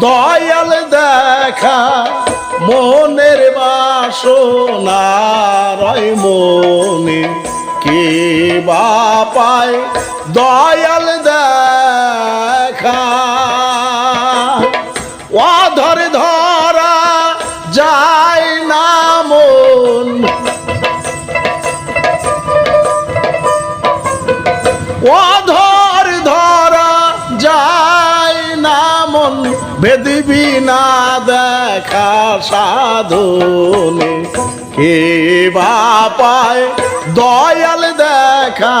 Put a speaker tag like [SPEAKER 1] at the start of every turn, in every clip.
[SPEAKER 1] দয়াল দেখা মনের বাসনা রয় মনে কে বা পায় দয়াল দেখা বেদিবি না দেখা সাধনে কে বাপায় দয়াল দেখা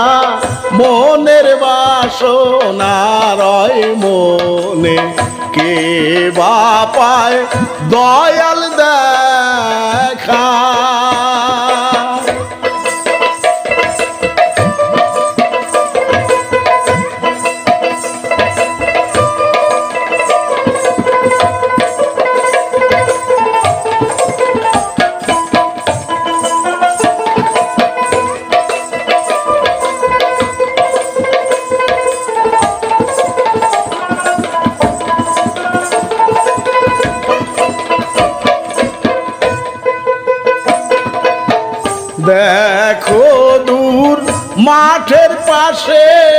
[SPEAKER 1] মনের বাসনা রয় মনে। কে বাপায় দয়াল দেখা মাঠের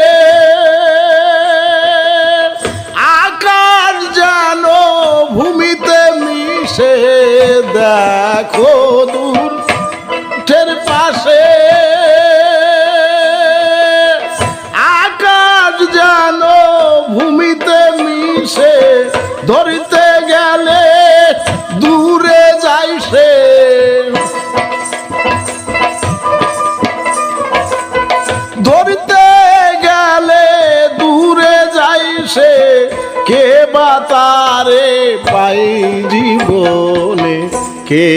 [SPEAKER 1] কে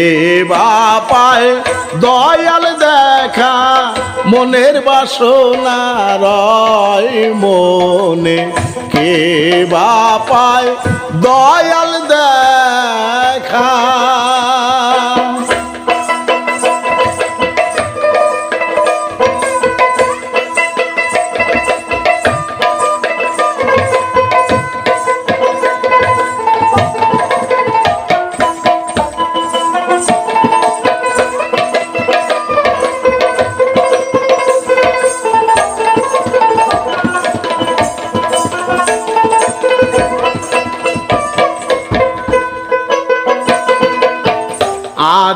[SPEAKER 1] বা পায় দয়াল দেখা মনের বাসনা রয় মনে। কে বা পায় দয়াল দেখা।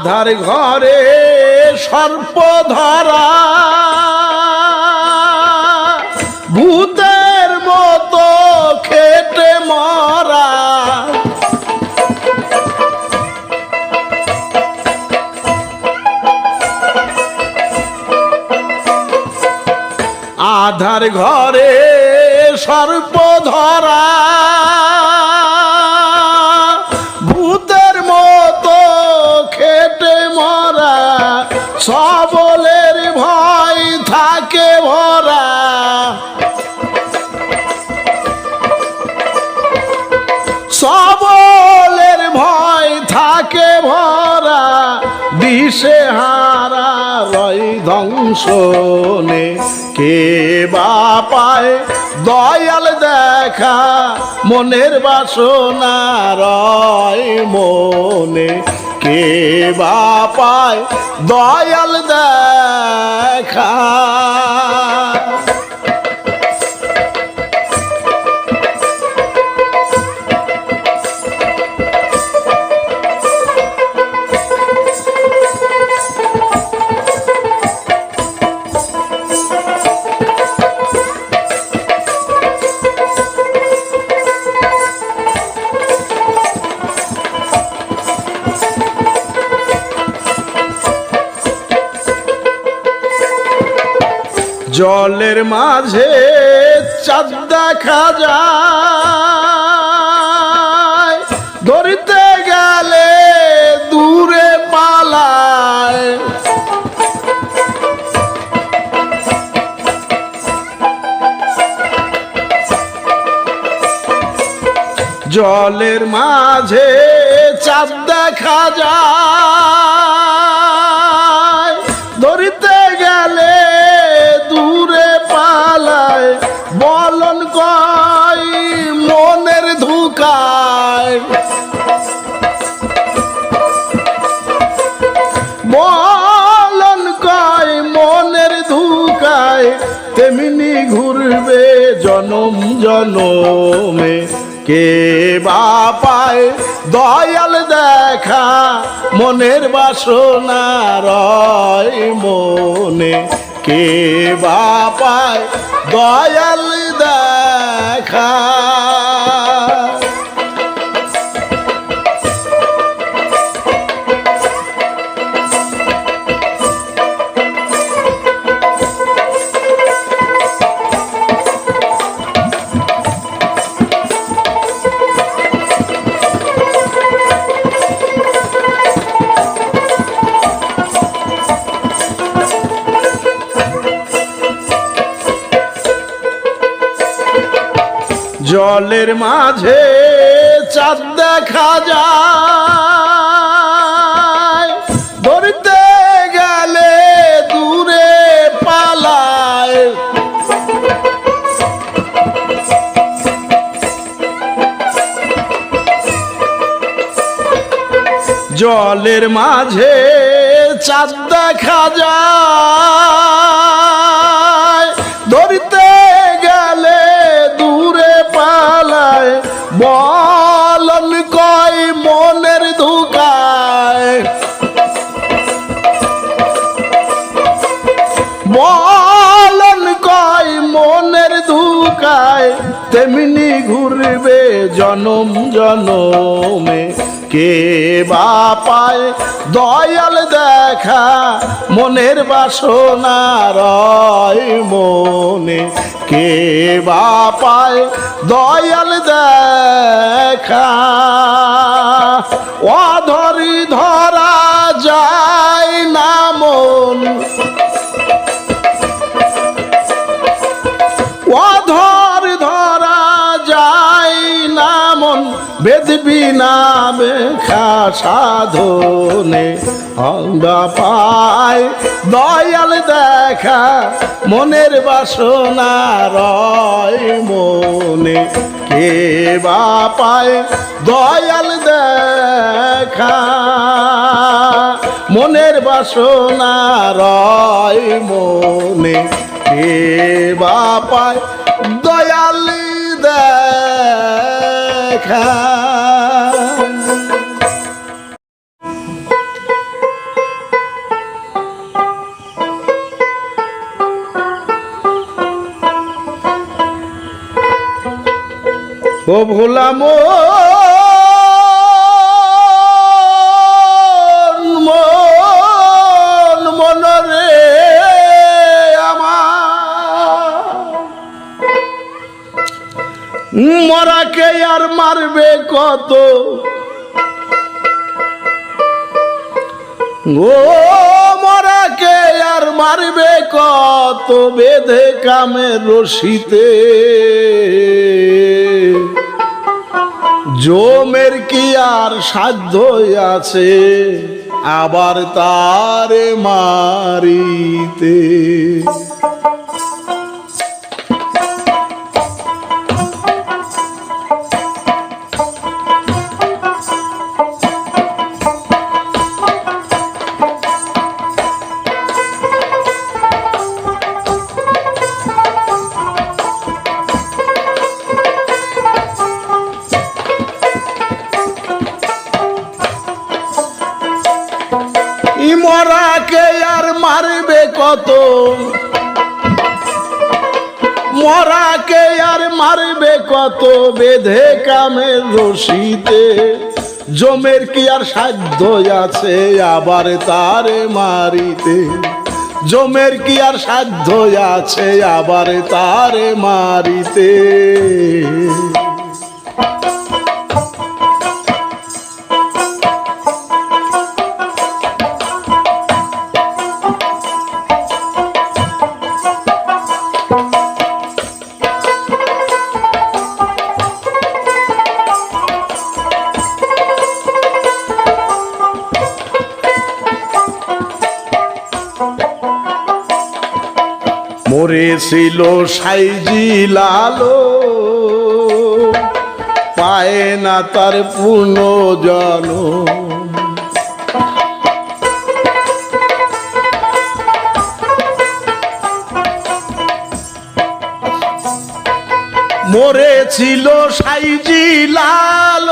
[SPEAKER 1] আধার ঘরে সর্প ধরা ভূতের মতো খেটে মরা। আধার ঘরে সর্প ধরা সবলের ভয় থাকে ভরা। সবলের ভয় থাকে ভরা দিশে হারা রয় ধ্বংসনে কে বা পায় দয়াল দেখা মনের বাসনা রয় মনে। কে বা পায় দয়াল দেখা? জলের মাঝে চাঁদ দেখা যায়। ধরতে গেলে দূরে পালায়। জলের মাঝে চাঁদ দেখা যায়। পায় দয়াল দেখা মনের বাসনা রয় মনে। কে বা পায় দয়াল দেখা? জলের মাঝে চাঁদ দেখা যায়। ধরতে গেলে দূরে পালায়। জলের মাঝে চাঁদ দেখা যায়। কে বা পায় দয়াল দেখা মনের বাসনা রয় মনে। কে বা পায় দয়াল দেখা অধরি ধরা যায় না মন। বেদবি না বেখা সাধনে আমরা পাই। দয়াল দেখা মনের বাসনা রয় মনে। কে বা পায়? দয়াল দেখা মনের বাসনা রয় মনে। কে বা পায়? দয়াল দেখা ও ভোলা মন। আর মারবে কত? ও মরাকে আর মারবে কত? বেঁধে কামের রশিতে। জমের কি আর সাধ্য আছে? আবার তারে মারিতে। জমের কি আর সাধ্য আছে? আবার তারে মারিতে। জমের কি আর সাধ্য আছে? আবার তারে মারিতে। মরেছিল সাইজি লালো। পায় না তার পূর্ণ জন মরেছিল সাইজি লাল।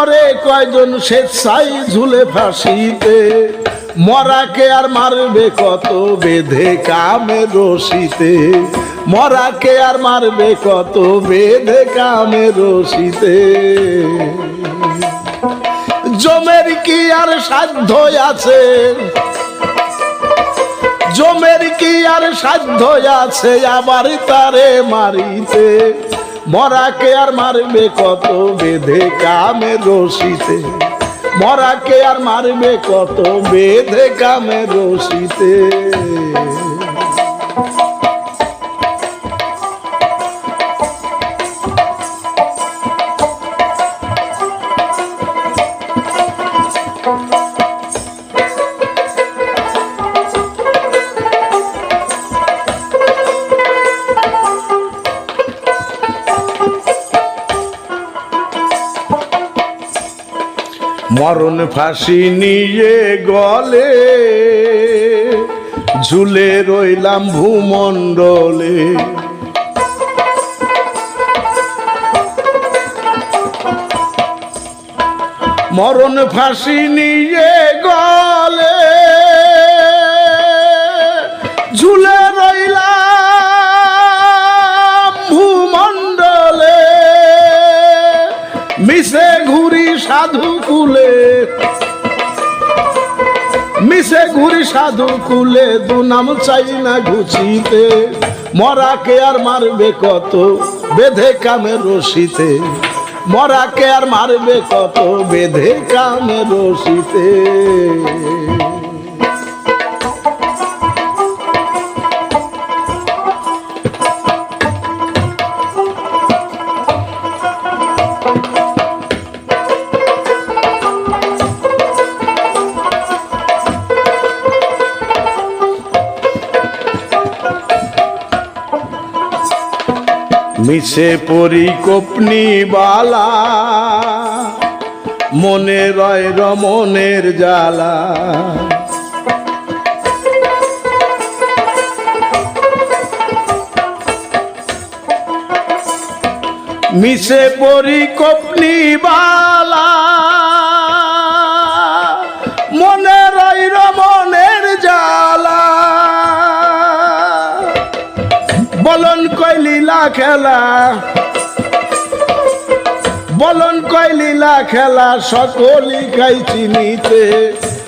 [SPEAKER 1] মরা কয়জন স্বেচ্ছাই ঝুলে ফাঁসিতে? মরাকে আর মারবে কত বেঁধে কামে রশিতে? মরাকে আর মারবে কত বেঁধে কামে রশিতে? জমের কি আর সাধ্য আছে? জমের কি আর সাধ্য আছে আবার তারে মারিতে? মরাকে আর মারবে কত বেঁধে কামে রশিতে? মরাকে আর মারবে কত বেঁধে কামে রশিতে? মরণ ফাঁসি নিয়ে গলে, ঝুলে রইলাম ভূমণ্ডলে। মরণ ফাঁসি নিয়ে গলে, ঝুলে রইলাম ভূমণ্ডলে। মিশে সাধু কুলে। মিশে ঘুরি সাধু কুলে, দু নাম চাই না ঘুচিতে মরাকে আর মারবে কত, বেঁধে কামে রশিতে। মরাকে আর মারবে কত, বেঁধে কামে রশিতে। মিছে পরিকপনি বালা মনে রয় রমনের জ্বালা। মিশে পরিকপনি বালা খেলা। বলন কয় লীলা খেলা, সকলি খাই চিনিতে।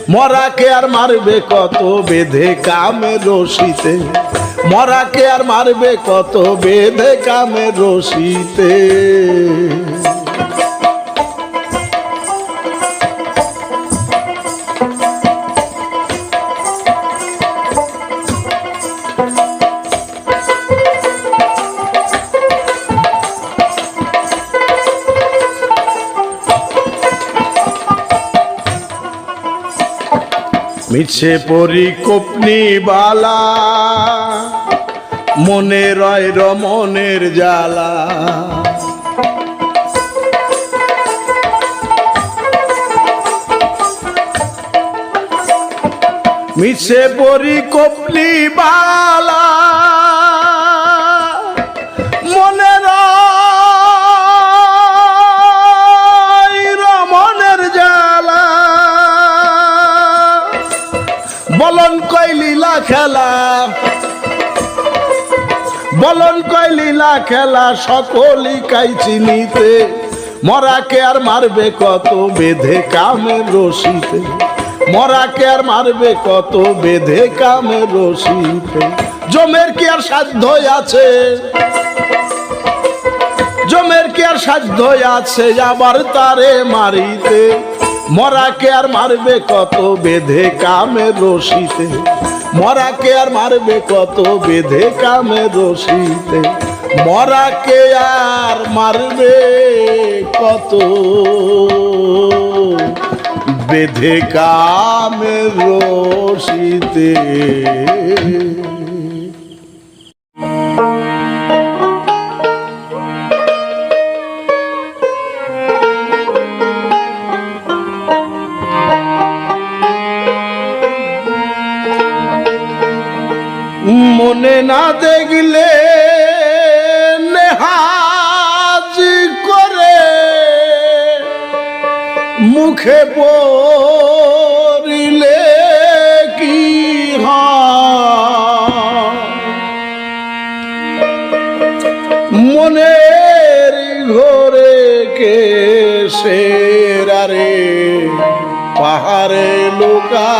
[SPEAKER 1] মরাকে আর মারবে কত বেঁধে কামে রশিতে। মরাকে আর মারবে কত বেঁধে কামে রশিতে। মিছে পরিকপনি বালা মনে রয় রমনের জ্বালা। মিছে পরিকপনি বালা খেলা। বলন কয় লীলা খেলা, সকলই কাই চিনিতে? মরাকে আর মারবে কত বেঁধে কামের রশিতে? মরাকে আর মারবে কত বেঁধে কামের রশিতে? জমের কি আর সাধ্য আছে? জমের কি আর সাধ্য আছে আবার তারে মারিতে? মরাকে আর মারবে কত বেঁধে কামে রশিতে? মরাকে আর মারবে কত বেঁধে কামে রশিতে? মরাকে আর মারবে কত বেঁধে কামে রশিতে? মনে না দেখলে নেহাজ করে মুখে পড়িলে কি? মনের ঘরে কে সেরারে পাহাড়ে লোকা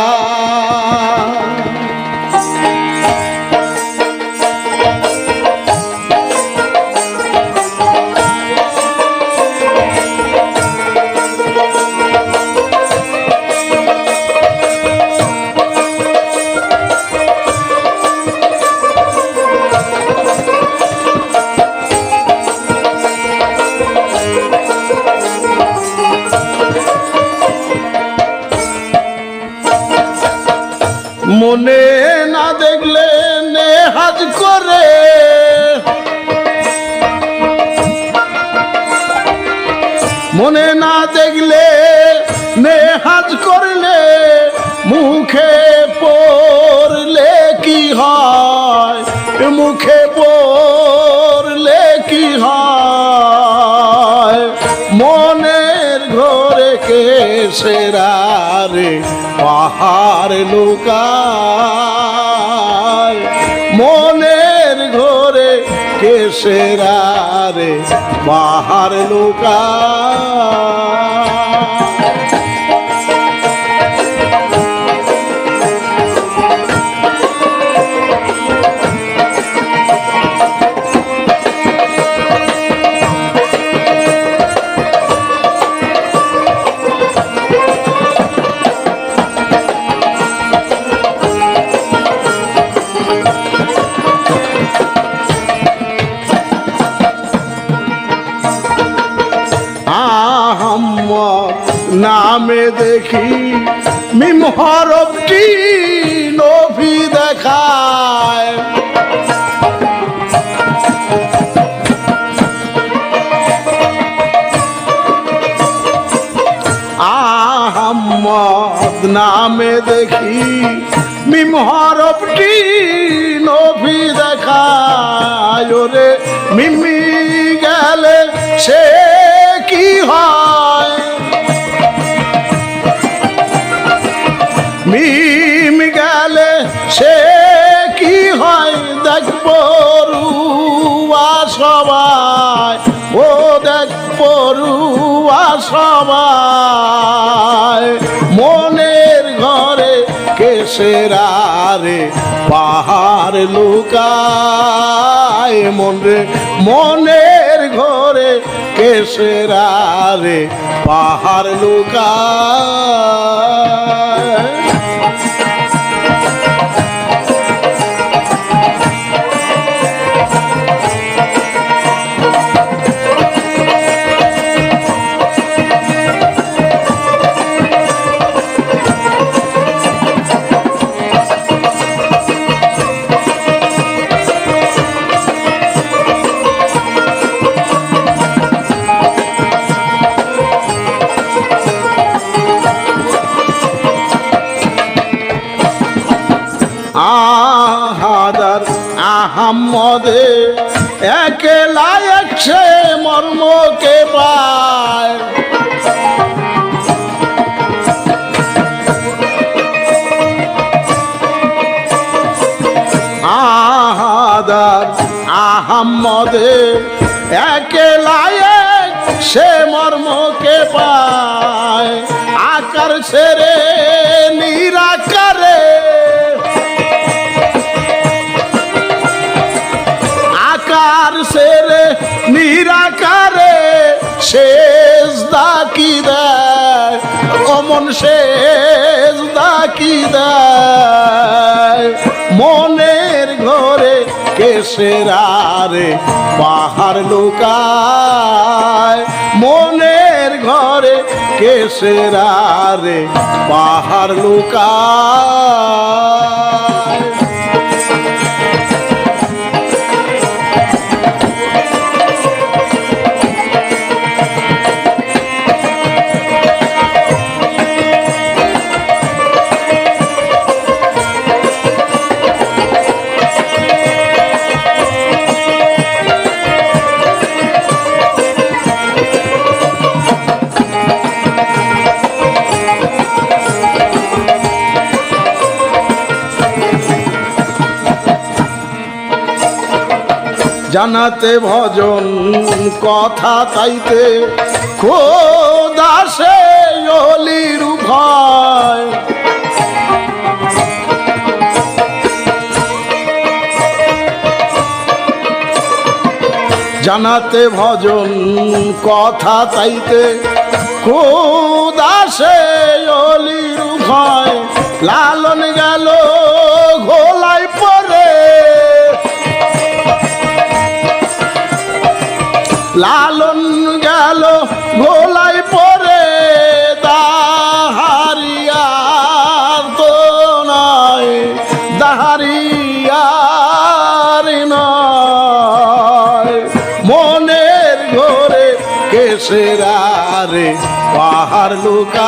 [SPEAKER 1] মনে না দেখলে নেহাজ করে। মনে না দেখলে নেহাজ করলে মুখে পড়লে কি হয়? মুখে পড়লে কি হয়? মনের ঘরে কে সেরারে পাহাড় লুকায় মনের ঘরে কেসেরারে সেরারে লোকার লুকায়। দেখি। মিম হরফটি নভি দেখায় ওরে মিমি গেলে সে কি হয়? মিম গেলে সে কি হয়? দেখব রুয়া সবাই। ও দেখব রুয়া সবাই। মনের ঘরে কেসেরারে পাহাড় লুকায় মনে মনের ঘরে কেসেরারে পাহাড় লুকায়। আহাদার আহাম্মদে একেলা এক সে মর্মকে পায়। আকার ছেড়ে নিরাকারে আকার। সেরে নিরাকারে শেষ দাকি দেয়? অমন শেষ দাকি দেয়? মনের কেসেরা রে পাহাড় লুকায়। মনের ঘরে কেসেরা রে পাহাড় লুকায়? জানাতে ভজন, কথা তাইতে খোদাসে অলির ভয়। জানাতে ভজন, কথা তাইতে খোদাসে অলির ভয়। লালন গেল লালন গেল গোলাই পরে দাহারিয়ার তো নয়, দাহারিয়ার নয়। মনের ঘরে কেসেরা রে পাহাড় লুকায়।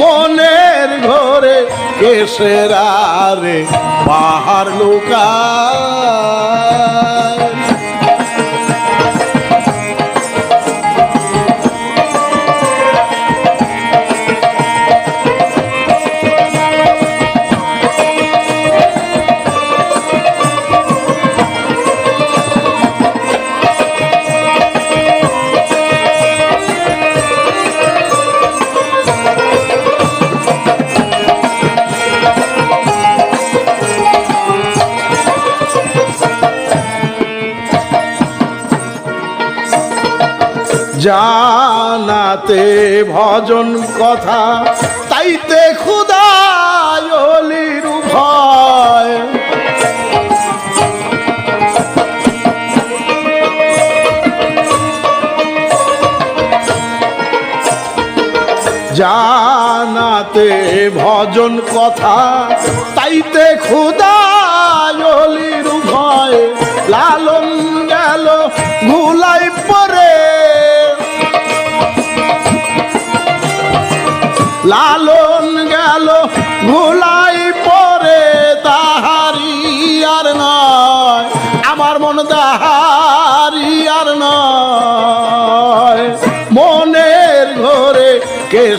[SPEAKER 1] মনের ঘরে কেসেরা রে পাহাড় লুকায়। জানাতে ভজন কথা তাইতে খুদায়লির ভয়। জানাতে ভজন কথা তাইতে খুদায়লির ভয়। লালন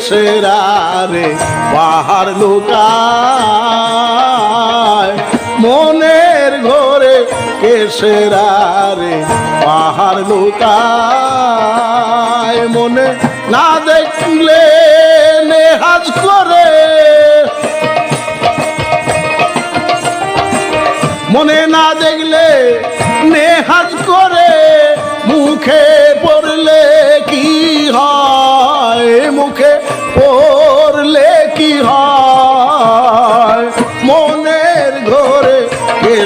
[SPEAKER 1] কেসেরা রে, পাহাড় লুকায়। মনের ঘরে কেসেরা রে, পাহাড় লুকায়। মনে না দেখলে নেহাজ করে। মনে না দেখলে নেহাজ করে। মুখে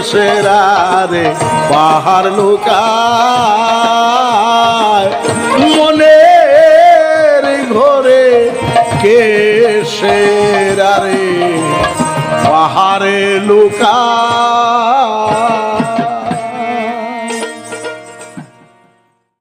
[SPEAKER 1] কেসেরা রে পাহাড় লুকায়। মনের ঘরে কেসেরা রে পাহাড়ে লুকায়।